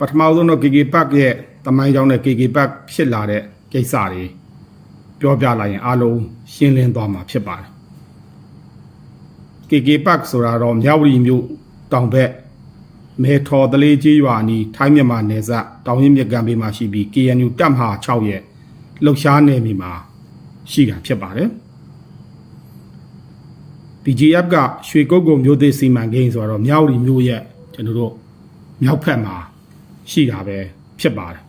ပထမဆုံးတော့ KK Park ရဲ့တမိုင်းကြောင်းနဲ့ KK Park ဖြစ်လာတဲ့ကိစ္စတွေပြောပြလိုက်ရင်အားလုံးရှင်းလင်းသွားမှာဖြစ်ပါတယ် KK Park ဆိုတာတော့မြောက်ဝတီမြို့တောင်ဘက်မဲထော်တလေးကြီးရွာနီးထိုင်းမြန်မာနယ်စပ်တောင်ရင်မြစ်ကမ်းဘေးမှာရှိပြီး KNU တပ်မဟာ6ရဲ့လှုပ်ရှားနယ်မြေမှာရှိတာဖြစ်ပါတယ် BGF ကရွှေကုတ်ကုံမြို့သစ်စီမံကိန်းဆိုတော့မြောက်ဝတီမြို့ရဲ့ကျွန်တော်တို့မြောက်ဖက်မှာ ရှိတာပဲဖြစ်ပါတယ်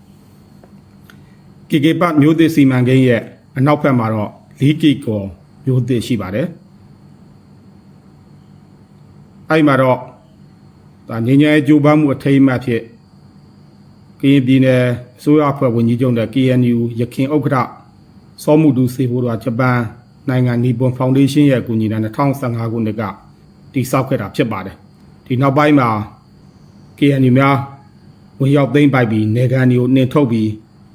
KK Park မြို့သစ်စီမံကိန်းရဲ့အနောက်ဘက်မှာတော့4ကီကောမြို့သစ်ရှိပါတယ်အဲ့မှာတော့ဒါငញ្ញဲကြိုးပမ်းမှုအထိမ်းအမှတ်ဖြစ်ကရင်ပြည်နယ်အစိုးရအဖွဲ့ဝန်ကြီးချုပ်နဲ့ KNU ရခိုင်ဥက္ကဋ္ဌစောမှုတူစေဖို့တော့ဂျပန်နိုင်ငံနီပွန်ဖောင်ဒေးရှင်းရဲ့အကူအညီနဲ့2015ခုနှစ်ကတည်ဆောက်ခဲ့တာဖြစ်ပါတယ်ဒီနောက်ပိုင်းမှာ KNU များ ဝင်ရောက်သိမ်းပိုက်ပြီးနေကန်တွေကိုနှင်ထုတ်ပြီး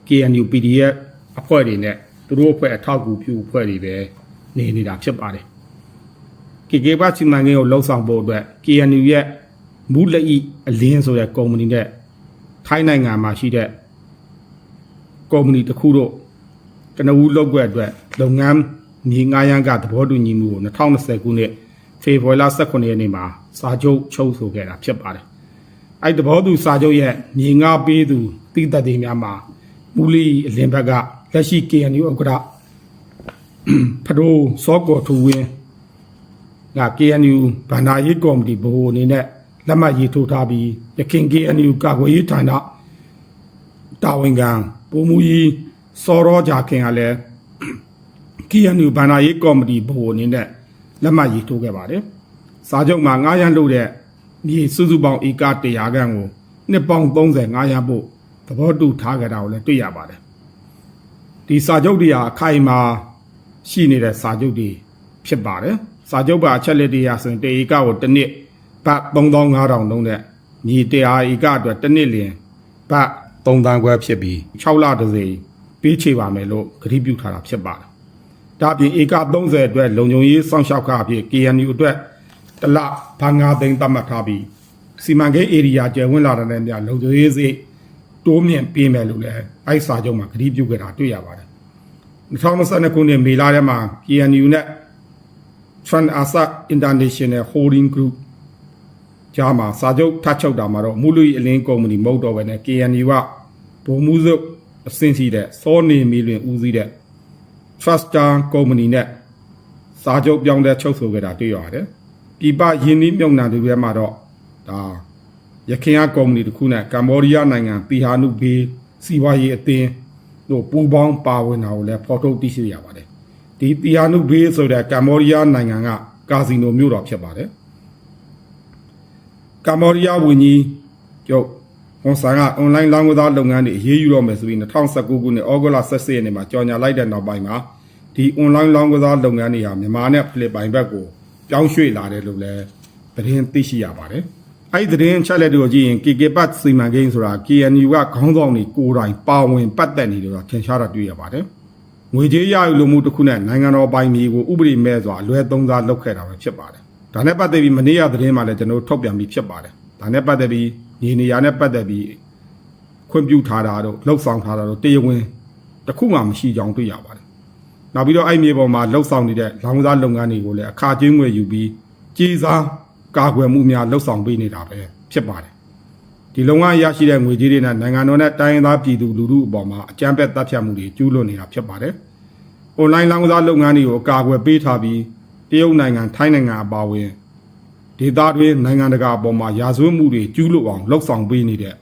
KNU PDF အဖွဲ့တွေနဲ့သူတို့အဖွဲ့အထောက်အကူပြုအဖွဲ့တွေပဲနေနေတာဖြစ်ပါတယ် KK ဘချီမန်ငင်းကိုလှုပ်ဆောင်ဖို့အတွက် KNU ရဲ့မူလက်ဤအလင်းဆိုတဲ့ကုမ္ပဏီနဲ့ထိုင်းနိုင်ငံမှာရှိတဲ့ကုမ္ပဏီတစ်ခုတို့ကနဦးလုပ်ွက်အတွက်လုပ်ငန်းမြေငှားရမ်းကသဘောတူညီမှုကို2020ခုနှစ်ဖေဖော်ဝါရီလ18ရက်နေ့မှာစာချုပ်ချုပ်ဆိုခဲ့တာဖြစ်ပါတယ်။ အဲ့သဘောတူစာချုပ်ရဲ့မြေငှားပေးသူတည်တတ်တွေများမှာမူလီအလင်းဘက်ကလက်ရှိ KNU ဥက္ကဋ္ဌဖဒိုးစောကော်ထူဝင်းက KNU ဗန္ဒာရေးကော်မတီဘိုးအနေနဲ့လက်မှတ်ရေးထိုးထားပြီးရခိုင် KNU ကာကွယ်ရေးဌာနတာဝန်ခံပုံမူကြီးစောရောကြခင်ကလည်း KNU ဗန္ဒာရေးကော်မတီဘိုးအနေနဲ့လက်မှတ်ရေးထိုးခဲ့ပါတယ်။စာချုပ်မှာ900လို့တဲ့ မြေစုစုပေါင်းဧက100ခန့်ကိုနှစ်ပေါင်း30 900ဖို့သဘောတူထားကြတာကိုလည်းတွေ့ရပါတယ်။ဒီစာချုပ်တွေဟာအခိုင်အမာရှိနေတဲ့စာချုပ်တွေဖြစ်ပါတယ်။စာချုပ်ပါအချက်လက်တွေဟာဆိုရင်တဧကကိုတစ်နှစ်ဘတ်3500လုံးနဲ့မြေ100ဧကအတွက်တစ်နှစ်လျင်ဘတ်3တန်းခွဲဖြစ်ပြီး6လတစ်စိမ်ပေးချေပါမယ်လို့ကတိပြုထားတာဖြစ်ပါတယ်။ဒါ့အပြင်ဧက30အတွက်လုံခြုံရေးစောင့်ရှောက်ခအဖြစ် KNU အတွက် တစ်လဘာငါသိန်းသတ်မှတ်ထားပြီးစီမံကိန်းဧရိယာကျယ်ဝန်းလာတဲ့နေရာလုံခြုံရေးစိတ်တိုးမြင့်ပေးမယ်လို့လည်းအဲ့စာချုပ်မှာကတိပြုခဲ့တာတွေ့ရပါတယ်။2022ခုနှစ်မေလထဲမှာ KNU နဲ့ Trans Asa International Holding Group ကြားမှာစာချုပ်ထပ်ချုပ်တာမှာတော့မူလူအလင်းကုမ္ပဏီမဟုတ်တော့ဘဲနဲ့ KNU ကဘုံမှုစုပ်အဆင့်ရှိတဲ့စောနေမီလွင်ဦးစီးတဲ့ Truster ကုမ္ပဏီနဲ့စာချုပ်ပြောင်းလဲချုပ်ဆိုခဲ့တာတွေ့ရတယ်။ ပြည်ပယင်းနှီးမြုံနှံတွေထဲမှာတော့ဒါရခိုင်ကုမ္ပဏီတစ်ခုနဲ့ကမ္ဘောဒီးယားနိုင်ငံပီဟာနုဘေးစီဝါရေးအသင်းတို့ပူးပေါင်းပါဝင်တာကိုလည်းဖော်ထုတ်သိရှိရပါတယ်။ဒီပီဟာနုဘေးဆိုတဲ့ကမ္ဘောဒီးယားနိုင်ငံကကာစီနိုမြို့တော်ဖြစ်ပါတယ်။ကမ္ဘောဒီးယားဝန်ကြီးချုပ်ဟွန်ဆန်ကအွန်လိုင်းလောင်းကစားလုပ်ငန်းတွေအရေးယူတော့မယ်ဆိုပြီး2019ခုနှစ်ဩဂုတ်လ17ရက်နေ့မှာကြော်ညာလိုက်တဲ့နောက်ပိုင်းမှာဒီအွန်လိုင်းလောင်းကစားလုပ်ငန်းတွေဟာမြန်မာနဲ့ဖိလစ်ပိုင်ဘက်ကို ပြောင်းရွှေ့လာတယ်လို့လည်းသတင်းသိရှိရပါတယ်။အဲ့ဒီသတင်းချက်လက်တွေကိုကြည့်ရင် KK Park စီမံကိန်းဆိုတာ KNU ကခေါင်းဆောင်တွေကိုယ်တိုင်ပါဝင်ပတ်သက်နေတယ်ဆိုတာထင်ရှားတာတွေ့ရပါတယ်။ငွေကြေးရယူလိုမှုတစ်ခုနဲ့နိုင်ငံတော်ပိုင်မြေကိုဥပဒေမဲ့စွာအလွဲသုံးစားလုပ်ခဲ့တာပဲဖြစ်ပါတယ်။ဒါနဲ့ပတ်သက်ပြီးမနေ့ကသတင်းမှာလည်းကျွန်တော်ထုတ်ပြန်ပြီးဖြစ်ပါတယ်။ဒါနဲ့ပတ်သက်ပြီးညီနေရာနဲ့ပတ်သက်ပြီးခွင့်ပြုထားတာတော့လှုပ်ဆောင်ထားတာတော့တရားဝင်တစ်ခုမှမရှိကြောင်းတွေ့ရပါတယ်။ နောက်ပြီးတော့အဲ့မြေပေါ်မှာလှုပ်ဆောင်နေတဲ့လောင်စားလုပ်ငန်းတွေကိုလည်းအခါကျင်းငွေယူပြီးကြေးစားကာကွယ်မှုများလှုပ်ဆောင်ပေးနေတာပဲဖြစ်ပါတယ်။ဒီလုံငန်းရရှိတဲ့ငွေကြေးတွေနဲ့နိုင်ငံတော်နဲ့တိုင်းရင်းသားပြည်သူလူထုအပေါ်မှာအကြမ်းဖက်တပ်ဖြတ်မှုတွေကျူးလွန်နေတာဖြစ်ပါတယ်။ online လောင်စားလုပ်ငန်းတွေကိုအကာအကွယ်ပေးထားပြီးတရုတ်နိုင်ငံထိုင်းနိုင်ငံအပါအဝင်ဒေသတွင်းနိုင်ငံတကာအပေါ်မှာရာဇဝတ်မှုတွေကျူးလွန်အောင်လှုပ်ဆောင်ပေးနေတဲ့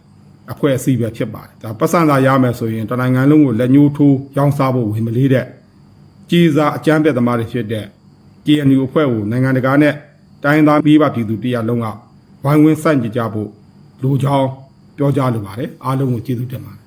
အဖွဲ့အစည်းပဲဖြစ်ပါတယ်ဒါပတ်စံသာရမယ်ဆိုရင်တနိုင်ငံလုံးကိုလက်ညှိုးထိုးရောင်းစားဖို့ဝင်မလေးတဲ့ ကြီးစားအကြမ်းဖက်သမားတွေဖြစ်တဲ့ KNU အဖွဲ့ကိုနိုင်ငံတကာနဲ့တိုင်းသားပြည်ပပြည်သူတရားလုံးကဝိုင်းဝန်းဆန့်ကျင်ကြဖို့လူချောင်းပြောကြားလိုပါတယ်အားလုံးကိုကျေးဇူးတင်ပါတယ်